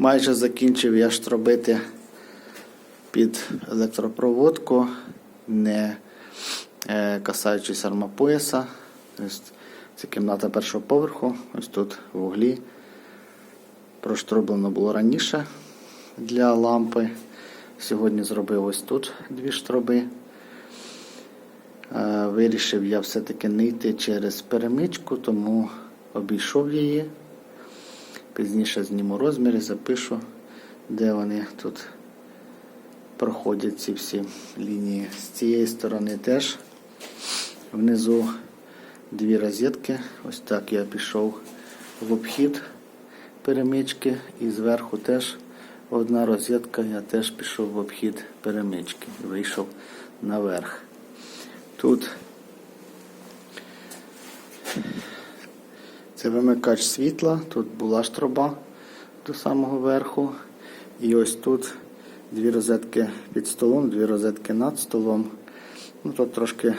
Майже закінчив я штробити під електропроводку, не е, касаючись армопояса. Це кімната першого поверху. Ось тут в углі. Проштроблено було раніше для лампи. Сьогодні зробив ось тут дві штроби. Е, Вирішив я все-таки не йти через перемичку, тому обійшов її. Пізніше зніму розміри, запишу, де вони тут проходять ці всі лінії. З цієї сторони теж внизу дві розетки. Ось так я пішов в обхід перемички і зверху теж одна розетка, я теж пішов в обхід перемички і вийшов наверх. Тут це вимикач світла, тут була штроба до самого верху. І ось тут дві розетки під столом, дві розетки над столом. Ну тут трошки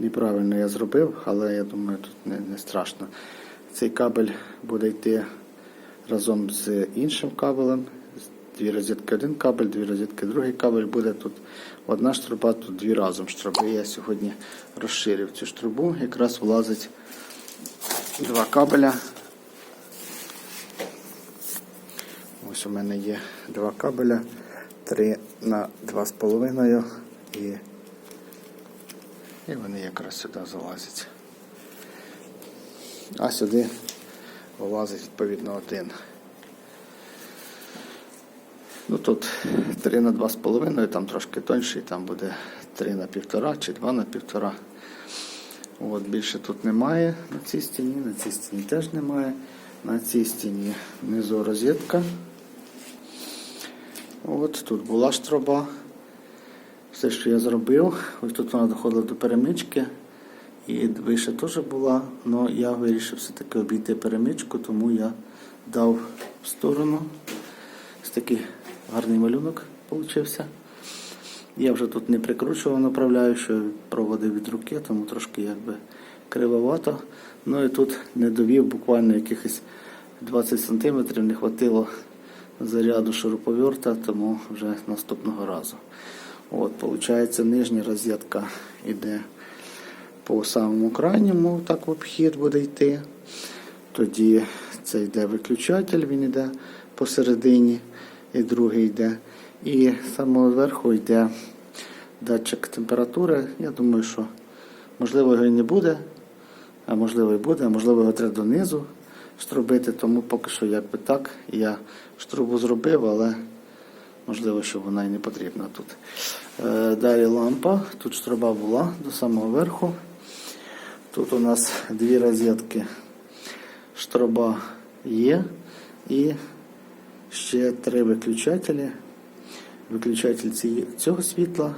неправильно я зробив, але я думаю, тут не, не страшно. Цей кабель буде йти разом з іншим кабелем. Дві розетки один кабель, дві розетки другий кабель. Буде тут одна штруба, тут дві разом штруби. Я сьогодні розширив цю штрубу, якраз влазить два кабеля. Ось у мене є два кабеля, три на два з половиною і, і вони якраз сюди залазять. А сюди влазить відповідно один. Ну тут 3 на 2,5, там трошки тонший, там буде 3 на 1,5 чи 2 на 1,5. От, більше тут немає на цій стіні, на цій стіні теж немає. На цій стіні внизу розетка. От тут була штроба. Все, що я зробив. Ось тут вона доходила до перемички. І вище теж була, але я вирішив все-таки обійти перемичку, тому я дав в сторону. Ось такий гарний малюнок вийшов. Я вже тут не прикручував направляючу, проводив від руки, тому трошки якби кривовато. Ну і тут не довів буквально якихось 20 см, не хватило заряду шуруповерта, тому вже наступного разу. От, виходить, нижня розетка йде по самому крайньому, так в обхід буде йти. Тоді це йде виключатель, він йде посередині, і другий йде. І з самого зверху йде датчик температури. Я думаю, що можливо його і не буде, а можливо і буде, а можливо його треба донизу штробити, тому поки що якби так. Я штрубу зробив, але можливо, що вона і не потрібна тут. Е, Далі лампа, тут штроба була до самого верху. Тут у нас дві розетки штроба є і ще три виключателі. Виключатель цього світла.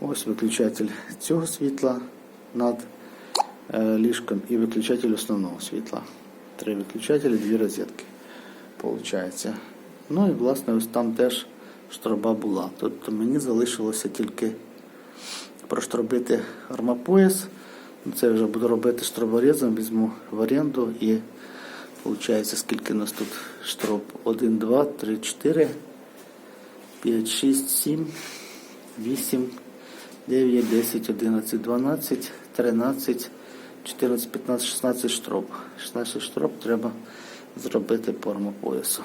Ось виключатель цього світла над е, ліжком і виключатель основного світла. Три виключателі, дві розетки. Получається. Ну і власне ось там теж штроба була. Тобто мені залишилося тільки проштробити армопояс. Ну, Це вже буду робити штроборезом, візьму в оренду і виходить, скільки у нас тут штроб? 1, 2, 3, 4, 5, 6, 7, 8, 9, 10, 11, 12, 13, 14, 15, 16 штроб. 16 штроб треба зробити форму армопоясу.